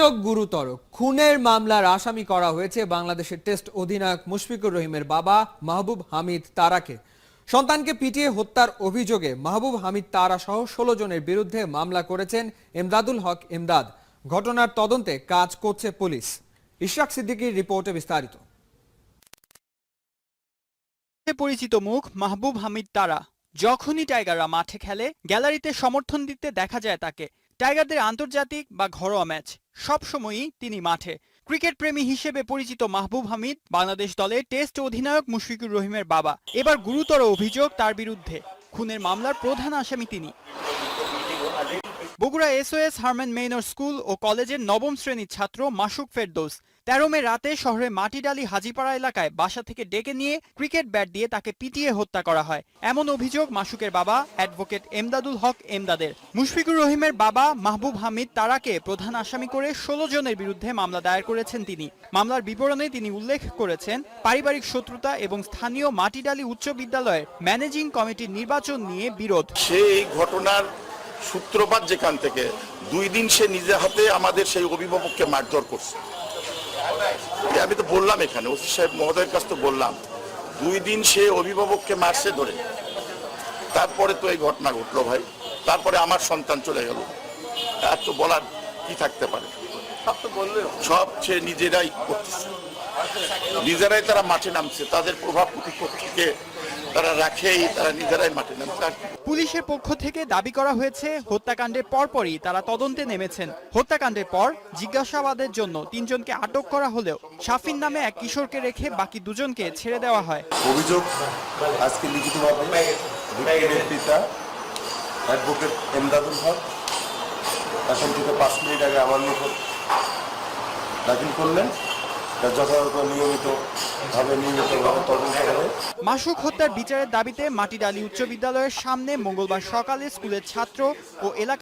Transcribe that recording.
গুরুতর। খুনের মামলার আসামি করা হয়েছে বাংলাদেশের টেস্ট অধিনায়ক মুশফিকুর রহিমের বাবা মাহবুব হামিদ তারাকে। সন্তানকে পিটিয়ে হত্যার অভিযোগে মাহবুব হামিদ তারা সহ ষোলো জনের বিরুদ্ধে মামলা করেছেন এমদাদুল হক এমদাদ। ঘটনার তদন্তে কাজ করছে পুলিশ। ইশরাক সিদ্দিকীর রিপোর্টে বিস্তারিত। পরিচিত মুখ মাহবুব হামিদ তারা। যখনই টাইগাররা মাঠে খেলে, গ্যালারিতে সমর্থন দিতে দেখা যায় তাকে। টাইগারদের আন্তর্জাতিক বা ঘরোয়া ম্যাচ সবসময়ই তিনি মাঠে। ক্রিকেট প্রেমী হিসেবে পরিচিত মাহবুব হামিদ বাংলাদেশ দলের টেস্ট অধিনায়ক মুশফিকুর রহিমের বাবা। এবার গুরুতর অভিযোগ তার বিরুদ্ধে। খুনের মামলার প্রধান আসামি তিনি। Bogura SOS Hermann Gmeiner school ও কলেজের নবম শ্রেণির ছাত্র মাসুক ফেরদৌস। তেরো মে রাতে শহরে মাটিডালি হাজিপাড়া এলাকায় বাসা থেকে ডেকে নিয়ে ক্রিকেট ব্যাট দিয়ে তাকে পিটিয়ে হত্যা করা হয়। এমন অভিযোগ মাসুকের বাবা, অ্যাডভোকেট এমদাদুল হক এমদাদের। মুশফিকুর রহিমের বাবা মাহবুব হামিদ তারাকে প্রধান আসামি করে ষোলো জনের বিরুদ্ধে মামলা দায়ের করেছেন তিনি। মামলার বিবরণে তিনি উল্লেখ করেছেন, পারিবারিক শত্রুতা এবং স্থানীয় মাটিডালি উচ্চ বিদ্যালয়ের ম্যানেজিং কমিটির নির্বাচন নিয়ে বিরোধ। সেই ঘটনার সূত্রপাত যেখান থেকে, দুই দিন সে নিজে হাতে আমাদের সেই অভিভাবককে মারধর করছে। আমি তো বললাম এখানে ওসি সাহেব মহোদয়ের কাছ তো বললাম দুই দিন সে অভিভাবককে মারছে ধরে। তারপরে তো এই ঘটনা ঘটলো ভাই তারপরে আমার সন্তান চলে গেল। আর তো বলার কি থাকতে পারে? সব সে নিজেরাই করতেছে। নিজেরাই তারা মাঠে নামছে তাদের প্রভাব প্রতিপক্ষকে তারা রাখেই তারা নিজেরাই মাঠে নামছে পুলিশের পক্ষ থেকে দাবি করা হয়েছে হত্যাকাণ্ডের পরপরই তারা তদন্তে নেমেছেন। হত্যাকাণ্ডের পর জিজ্ঞাসাবাদের জন্য তিনজনকে আটক করা হলেও শাফিন নামে এক কিশোরকে রেখে বাকি দুজনকে ছেড়ে দেওয়া হয়। অভিযোগ আজকে লিখিতভাবে পিতা অ্যাডভোকেট এমদাদুল হক এখন থেকে পাঁচ মিনিট আগে আমার নিকট দাখিল করলেন। যথাযথ মাসুক হত্যার বিচারের দাবিতে মাটিডালি উচ্চ বিদ্যালয়ের সামনে মঙ্গলবার সকালে স্কুলের ছাত্র ও এলাকা